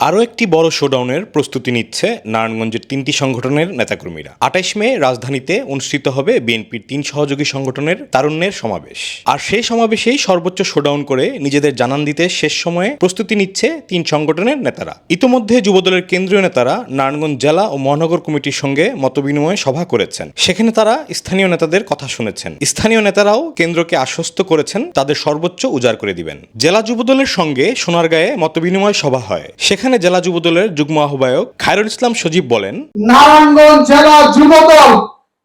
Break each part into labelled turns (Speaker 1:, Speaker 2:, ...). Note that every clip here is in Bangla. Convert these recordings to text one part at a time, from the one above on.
Speaker 1: আরও একটি বড় শোডাউনের প্রস্তুতি নিচ্ছে নারায়ণগঞ্জের তিনটি সংগঠনের নেতাকর্মীরা। আঠাইশ মে রাজধানীতে অনুষ্ঠিত হবে বিএনপির তিন সহযোগী সংগঠনের তারুণ্যের সমাবেশ। আর সেই সমাবেশেই সর্বোচ্চ শোডাউন করে নিজেদের জানান দিতে শেষ সময়ে প্রস্তুতি নিচ্ছে তিন সংগঠনের নেতারা। ইতোমধ্যে যুবদলের কেন্দ্রীয় নেতারা নারায়ণগঞ্জ জেলা ও মহানগর কমিটির সঙ্গে মতবিনিময় সভা করেছেন। সেখানে তারা স্থানীয় নেতাদের কথা শুনেছেন। স্থানীয় নেতারাও কেন্দ্রকে আশ্বস্ত করেছেন, তাদের সর্বোচ্চ উজাড় করে দিবেন। জেলা যুবদলের সঙ্গে সোনারগাঁয়ে মতবিনিময় সভা হয়। সেখানে জেলা যুবদলের যুগ্ম আহ্বায়ক খায়রুল ইসলাম সজীব বলেন
Speaker 2: নারায়ণগঞ্জ জেলা যুবদল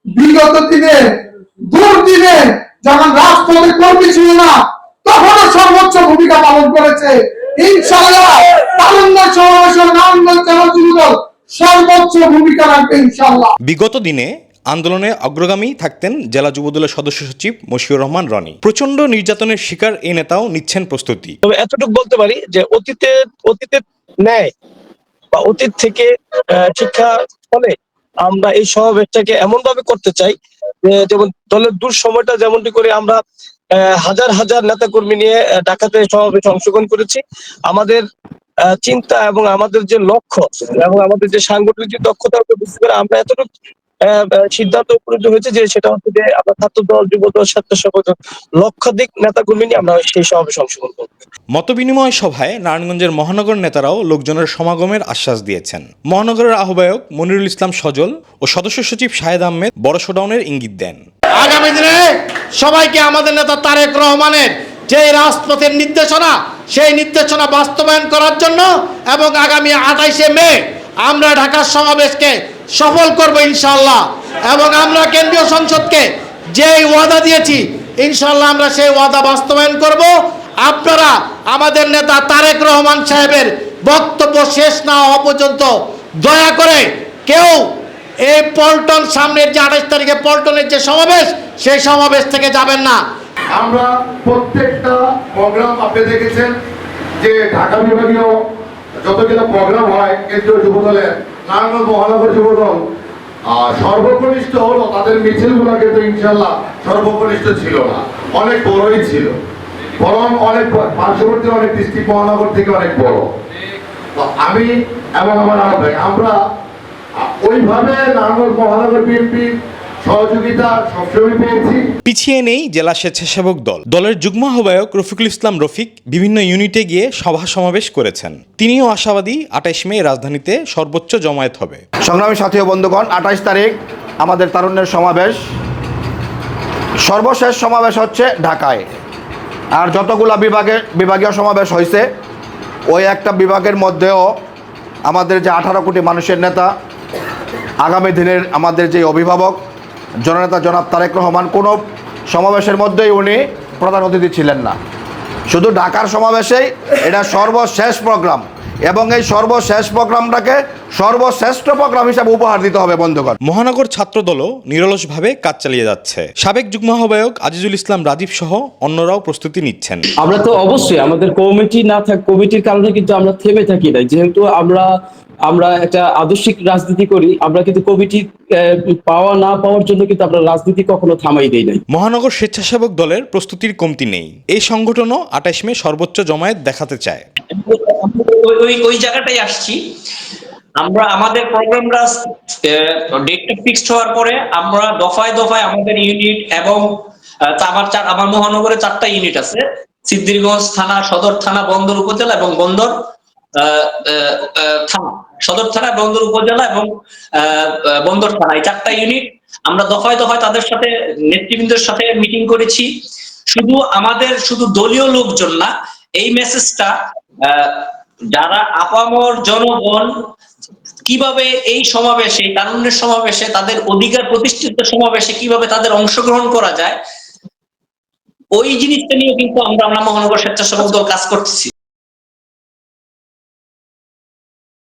Speaker 2: বিগত দিনে দুর্দিনে যখন রাজপথে কর্মী ছিল না তখনও সর্বোচ্চ ভূমিকা পালন করেছে। ইনশাআল্লাহ তারুণ্য সমাবেশে নারায়ণগঞ্জ জেলা যুবদল সর্বোচ্চ ভূমিকা রাখবে ইনশাআল্লাহ।
Speaker 1: বিগত দিনে আন্দোলনে অগ্রগামী থাকতেন জেলা যুবদলের সদস্য সচিব মশিউর রহমান রনি। প্রচণ্ড নির্যাতনের শিকার এই নেতাও নিচ্ছেন প্রস্তুতি।
Speaker 3: তবে এতটুকু বলতে পারি যে অতীতে অতীতের ন্যায় বা অতীত থেকে শিক্ষা ফলে আমরা এই সমাবেশটাকে এমন ভাবে করতে চাই যেমন দলের দূর সময়টা যেমনটি করে আমরা হাজার হাজার নেতা কর্মী নিয়ে ডাকাতে সমাবেশে অংশগ্রহণ করেছি। আমাদের চিন্তা এবং আমাদের যে লক্ষ্য এবং আমাদের যে সাংগঠনিক দক্ষতা, আমরা এতটুকু সিদ্ধান্ত উপনীত হয়েছে যে সেটা হচ্ছে যে আমরা ছাত্র দল যুব দল স্বেচ্ছাসেবক দল, লক্ষাধিক নেতা কর্মী নিয়ে আমরা সেই সমাবেশে অংশগ্রহণ করব।
Speaker 1: মতবিনিময় সভায় নারায়ণগঞ্জের মহানগর নেতারাও লোকজনের সমাগমের আশ্বাস দিয়েছেন। মহানগরের আহ্বায়ক মনিরুল ইসলাম সজল ও সদস্য সচিব শাহেদ আহমেদ বড় শোডাউনের ইঙ্গিত দেন।
Speaker 4: আগামী দিনে সবাইকে আমাদের নেতা তারেক রহমানের যে রাজপথের নির্দেশনা সেই নির্দেশনা বাস্তবায়ন করার জন্য এবং আগামী আঠাইশে মে আমরা ঢাকার সমাবেশকে সফল করব ইনশাল্লাহ এবং আমরা কেন্দ্রীয় সংসদকে যেই ওয়াদা দিয়েছি ইনশাল্লাহ আমরা সেই ওয়াদা বাস্তবায়ন করব। আপনারা আমাদের নেতা তারেক রহমান সাহেবের বক্তব্য শেষ না হওয়া পর্যন্ত দয়া করে কেউ এই পল্টন সামনের যে আঠাশ তারিখে পল্টনের যে সমাবেশ, সেই সমাবেশ থেকে যাবেন না।
Speaker 5: আমরা প্রত্যেকটা প্রোগ্রাম আপনি দেখেছেন যে ঢাকা বিভাগীয় যতগুলো প্রোগ্রাম হয় কেন্দ্রীয় যুবদলের নারায়ণগঞ্জ মহানগর যুবদল আহ, সর্বকনিষ্ঠ হলো তাদের ইনশাল্লাহ সর্বকনিষ্ঠ ছিল না অনেক বড়ই ছিল। বরং অনেক পার্শ্ববর্তী অনেক মহানগর থেকে অনেক বড়। আমি এবং আমার আমরা ওইভাবে নারায়ণগঞ্জ মহানগর বিএনপির সহযোগিতা সবসময় পেয়েছি।
Speaker 1: পিছিয়ে নেই জেলা স্বেচ্ছাসেবক দল। দলের যুগ্ম আহ্বায়ক রফিকুল ইসলাম রফিক বিভিন্ন ইউনিটে গিয়ে সভা সমাবেশ করেছেন। তিনিও আশাবাদী আঠাইশ মে রাজধানীতে সর্বোচ্চ জমায়েত হবে।
Speaker 6: সংগ্রামী সাথী ও বন্ধুগণ আঠাইশ তারিখ আমাদের তারুণ্যের সমাবেশ। সর্বশেষ সমাবেশ হচ্ছে ঢাকায়। আর যতগুলা বিভাগে বিভাগীয় সমাবেশ হয়েছে ওই একটা বিভাগের মধ্যেও আমাদের যে আঠারো কোটি মানুষের নেতা আগামী দিনের আমাদের যে অভিভাবক জননেতা জনাব তারেক রহমান কোনো সমাবেশের মধ্যেই উনি প্রধান অতিথি ছিলেন না। শুধু ঢাকার সমাবেশেই এটা সর্বশেষ প্রোগ্রাম এবং এই সর্বশেষ প্রোগ্রামটাকে সর্বশ্রেষ্ঠ প্রোগ্রাম হিসাবে উপহার দিতে হবে বন্ধুগণ।
Speaker 1: মহানগর ছাত্রদলও নিরলসভাবে কাজ চালিয়ে যাচ্ছে। সাবেক যুগ্ম আহ্বায়ক আজিজুল ইসলাম রাজীব সহ অন্যরাও প্রস্তুতি নিচ্ছেন।
Speaker 7: আমরা তো অবশ্যই আমাদের কমিটি না থাক কমিটির কারণে কিন্তু আমরা থেমে থাকি না যেহেতু আমরা আমরা একটা আদর্শিক রাজনীতি করি আমরা কিন্তু কমিটি পাওয়া না পাওয়ার জন্য কিন্তু আমরা রাজনীতি কখনো থামাই দেই নাই।
Speaker 1: মহানগর স্বেচ্ছাসেবক দলের প্রস্তুতির কমতি নেই। এই সংগঠনও আঠাইশ মে সর্বোচ্চ জমায়েত দেখাতে চায়।
Speaker 8: ওই ওই ওই জায়গাটাই আসছি। আমরা, আমাদের প্রোগ্রামটা ডেটটা ফিক্সড হওয়ার পরে আমরা দফায় দফায় আমাদের ইউনিট এবং আমার চার, আমার মহানগরে চারটা ইউনিট আছে। সিদ্ধিরগঞ্জ থানা, সদর থানা, বন্দর উপজেলা এবং বন্দর থানা। সদর থানা, বন্দর উপজেলা এবং বন্দর থানা, এই চারটা ইউনিট আমরা দফায় দফায় তাদের সাথে, নেতৃবৃন্দের সাথে মিটিং করেছি। শুধু আমাদের, শুধু দলীয় লোকজন না, এই মেসেজটা যারা আপামর জনগণ কীভাবে এই সমাবেশে, তারুণ্যের সমাবেশে, তাদের অধিকার প্রতিষ্ঠিত সমাবেশে কীভাবে তাদের অংশগ্রহণ করা যায়, ওই জিনিসটা নিয়ে কিন্তু আমরা আমরা মহানগর স্বেচ্ছাসেবক দল কাজ করতেছি।